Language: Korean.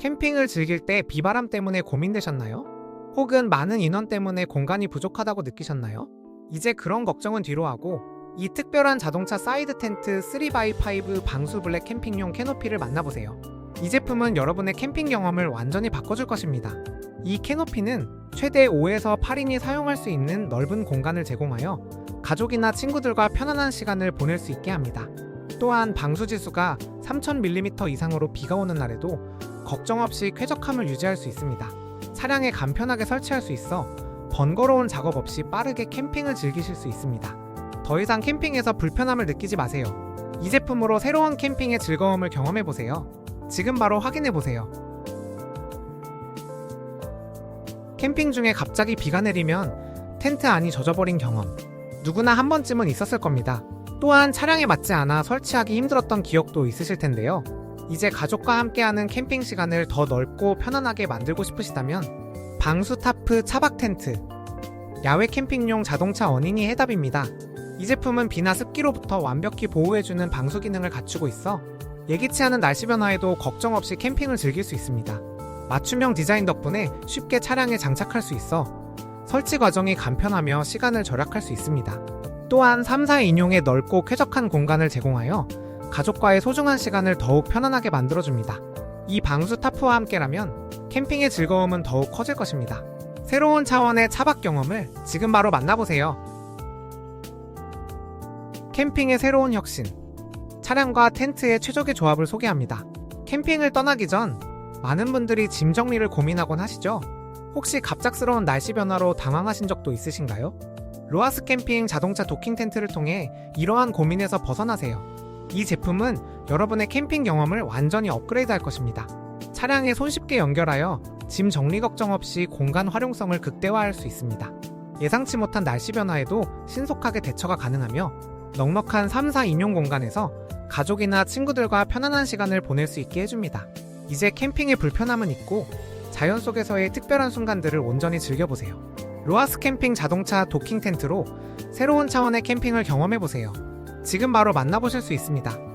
캠핑을 즐길 때 비바람 때문에 고민되셨나요? 혹은 많은 인원 때문에 공간이 부족하다고 느끼셨나요? 이제 그런 걱정은 뒤로 하고 이 특별한 자동차 사이드 텐트 3x5 방수 블랙 캠핑용 캐노피를 만나보세요. 이 제품은 여러분의 캠핑 경험을 완전히 바꿔줄 것입니다. 이 캐노피는 최대 5에서 8인이 사용할 수 있는 넓은 공간을 제공하여 가족이나 친구들과 편안한 시간을 보낼 수 있게 합니다. 또한 방수 지수가 3000mm 이상으로 비가 오는 날에도 걱정 없이 쾌적함을 유지할 수 있습니다. 차량에 간편하게 설치할 수 있어 번거로운 작업 없이 빠르게 캠핑을 즐기실 수 있습니다. 더 이상 캠핑에서 불편함을 느끼지 마세요. 이 제품으로 새로운 캠핑의 즐거움을 경험해 보세요. 지금 바로 확인해 보세요. 캠핑 중에 갑자기 비가 내리면 텐트 안이 젖어버린 경험. 누구나 한 번쯤은 있었을 겁니다. 또한 차량에 맞지 않아 설치하기 힘들었던 기억도 있으실 텐데요. 이제 가족과 함께하는 캠핑 시간을 더 넓고 편안하게 만들고 싶으시다면 방수 타프 차박 텐트 야외 캠핑용 자동차 어닝이 해답입니다. 이 제품은 비나 습기로부터 완벽히 보호해주는 방수 기능을 갖추고 있어 예기치 않은 날씨 변화에도 걱정 없이 캠핑을 즐길 수 있습니다. 맞춤형 디자인 덕분에 쉽게 차량에 장착할 수 있어 설치 과정이 간편하며 시간을 절약할 수 있습니다. 또한 3, 4 인용의 넓고 쾌적한 공간을 제공하여 가족과의 소중한 시간을 더욱 편안하게 만들어줍니다. 이 방수 타프와 함께라면 캠핑의 즐거움은 더욱 커질 것입니다. 새로운 차원의 차박 경험을 지금 바로 만나보세요. 캠핑의 새로운 혁신. 차량과 텐트의 최적의 조합을 소개합니다. 캠핑을 떠나기 전 많은 분들이 짐 정리를 고민하곤 하시죠? 혹시 갑작스러운 날씨 변화로 당황하신 적도 있으신가요? 로아스 캠핑 자동차 도킹 텐트를 통해 이러한 고민에서 벗어나세요. 이 제품은 여러분의 캠핑 경험을 완전히 업그레이드 할 것입니다. 차량에 손쉽게 연결하여 짐 정리 걱정 없이 공간 활용성을 극대화할 수 있습니다. 예상치 못한 날씨 변화에도 신속하게 대처가 가능하며 넉넉한 3, 4 인용 공간에서 가족이나 친구들과 편안한 시간을 보낼 수 있게 해줍니다. 이제 캠핑의 불편함은 있고 자연 속에서의 특별한 순간들을 온전히 즐겨보세요. 로아스 캠핑 자동차 도킹 텐트로 새로운 차원의 캠핑을 경험해보세요. 지금 바로 만나보실 수 있습니다.